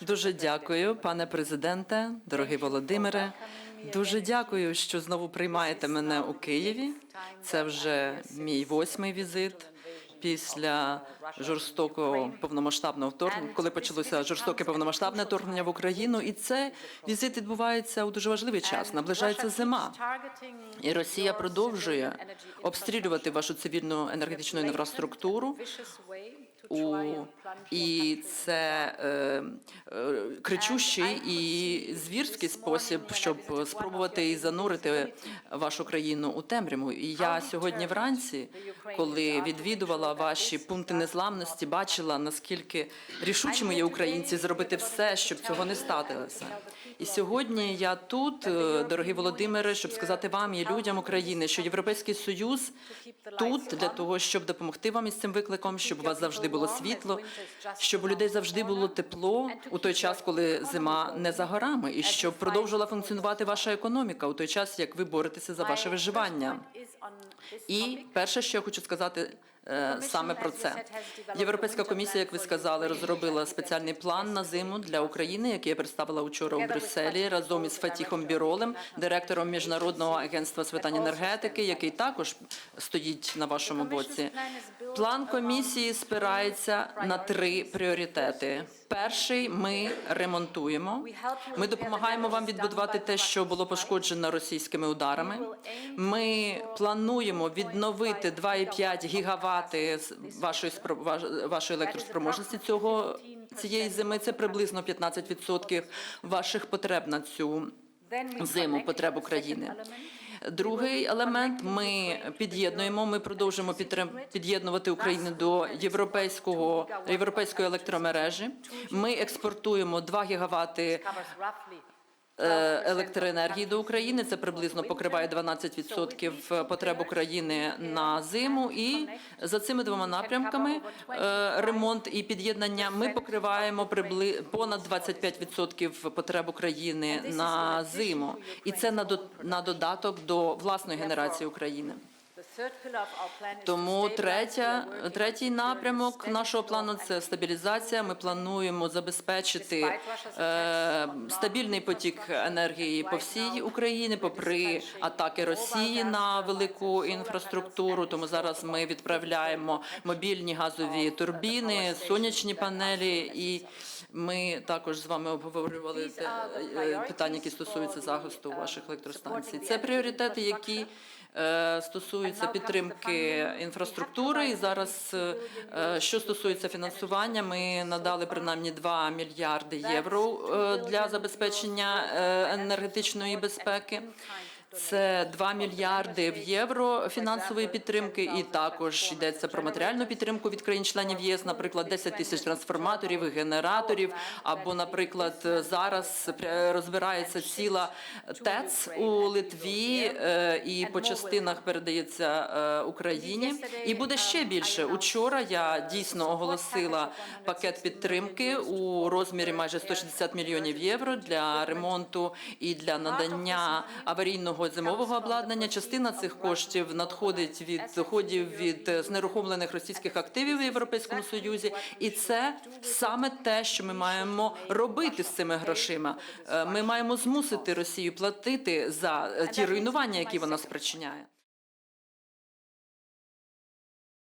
Дуже дякую, пане президенте, дорогий Володимире. Дуже дякую, що знову приймаєте мене у Києві. Це вже мій восьмий візит після жорстокого повномасштабного вторгнення, коли почалося жорстоке повномасштабне вторгнення в Україну. І це візит відбувається у дуже важливий час. Наближається зима. І Росія продовжує обстрілювати вашу цивільну енергетичну інфраструктуру. У і це е, е, кричущий і звірський спосіб, щоб спробувати і занурити вашу країну у темряву. І я сьогодні вранці, коли відвідувала ваші пункти незламності, бачила наскільки рішучими є українці зробити все, щоб цього не статилося. І сьогодні я тут, е, дорогі Володимире, щоб сказати вам і людям України, що Європейський Союз тут для того, щоб допомогти вам із цим викликом, щоб у вас завжди було світло, щоб у людей завжди було тепло у той час, коли зима не за горами, і щоб продовжувала функціонувати ваша економіка у той час, як ви боретеся за ваше виживання. І перше, що я хочу сказати саме про це, Європейська комісія, як ви сказали, розробила спеціальний план на зиму для України, який я представила учора у Брюсселі разом із Фатіхом Біролем, директором міжнародного агентства з питань енергетики, який також стоїть на вашому боці. План комісії спирається на три пріоритети. Перший ми ремонтуємо. Ми допомагаємо вам відбудувати те, що було пошкоджено російськими ударами. Ми плануємо відновити 2,5 гігавати з вашої вашої електроспроможності цього цієї зими. Це приблизно 15% ваших потреб на цю зиму потреб України. Другий елемент ми під'єднуємо. Ми продовжуємо підтрим- під'єднувати Україну до європейського європейської електромережі. Ми експортуємо 2 гігавати електроенергії до України. Це приблизно покриває 12% потреб України на зиму. І за цими двома напрямками е, ремонт і під'єднання ми покриваємо понад 25% потреб України на зиму. І це на додаток до власної генерації України. Тому третя, третій напрямок нашого плану це стабілізація. Ми плануємо забезпечити е, стабільний потік енергії по всій Україні, попри атаки Росії на велику інфраструктуру. Тому зараз ми відправляємо мобільні газові турбіни, сонячні панелі, і ми також з вами обговорювали е, питання, які стосуються захисту ваших електростанцій. Це пріоритети, які е, стосуються підтримки інфраструктури. І зараз, е, е, що стосується фінансування, ми надали принаймні 2 мільярди євро е, для забезпечення е, енергетичної безпеки. Це 2 мільярди євро фінансової підтримки, і також йдеться про матеріальну підтримку від країн-членів ЄС, наприклад, 10 тисяч трансформаторів, і генераторів. Або, наприклад, зараз розбирається ціла ТЕЦ у Литві, е, і по частинах передається е, Україні. І буде ще більше. Учора я дійсно оголосила пакет підтримки у розмірі майже 160 мільйонів євро для ремонту і для надання аварійного зимового обладнання. Частина цих коштів надходить від доходів від е, знерухомлених російських активів в Європейському Союзі, і це саме те, що ми маємо робити з цими грошима. Е, Ми маємо змусити Росію платити за е, ті руйнування, які вона спричиняє.